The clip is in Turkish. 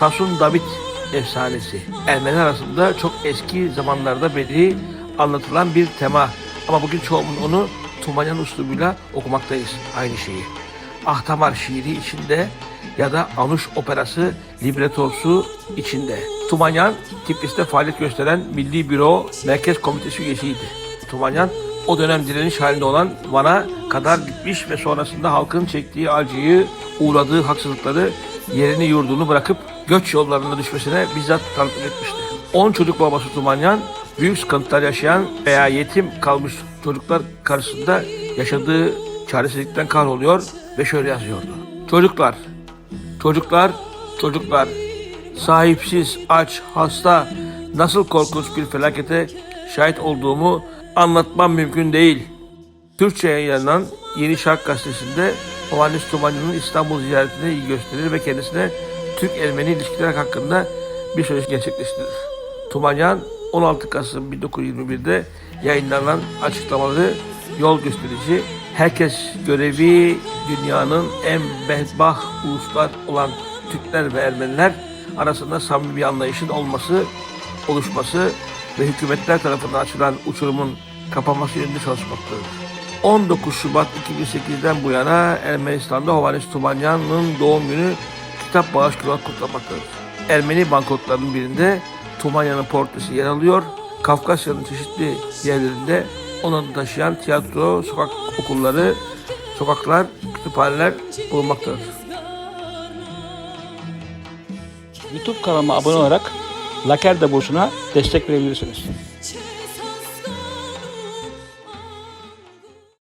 Tasun David efsanesi. Ermeniler arasında çok eski zamanlarda beri anlatılan bir tema. Ama bugün çoğumuz onu Tumanyan uslubuyla okumaktayız aynı şeyi. Ahtamar şiiri içinde ya da Anuş operası libretosu içinde. Tumanyan Tiflis'te faaliyet gösteren Milli Büro Merkez Komitesi üyesiydi. Tumanyan o dönem direniş halinde olan Van'a kadar gitmiş ve sonrasında halkın çektiği acıyı, uğradığı haksızlıkları yerini yurdunu bırakıp göç yollarına düşmesine bizzat tanıklık etmişti. 10 çocuk babası Tumanyan, büyük sıkıntılar yaşayan veya yetim kalmış çocuklar karşısında yaşadığı çaresizlikten kahroluyor ve şöyle yazıyordu. Çocuklar, çocuklar, çocuklar, sahipsiz, aç, hasta, nasıl korkunç bir felakete şahit olduğumu anlatmam mümkün değil. Türkçe yayınlanan Yeni Şark gazetesinde Hovannes Tumani'nin İstanbul ziyaretine iyi gösterir ve kendisine Türk-Ermeni ilişkiler hakkında bir söyleşi gerçekleştirir. Tumanyan 16 Kasım 1921'de yayınlanan açıklamaları yol gösterici, herkes görevi dünyanın en bedbah uluslar olan Türkler ve Ermeniler arasında samimi bir anlayışın olması, oluşması ve hükümetler tarafından açılan uçurumun kapanması yönünde çalışmaktadır. 19 Şubat 2008'den bu yana Ermenistan'da Hovannes Tumanyan'ın doğum günü kitap bağış günü olarak kutlanmaktadır. Ermeni banknotlarının birinde Tumanyan'ın portresi yer alıyor. Kafkasya'nın çeşitli yerlerinde onu taşıyan tiyatro, sokak okulları, sokaklar, kütüphaneler bulunmaktadır. YouTube kanalıma abone olarak Lakerda Bursu'na destek verebilirsiniz.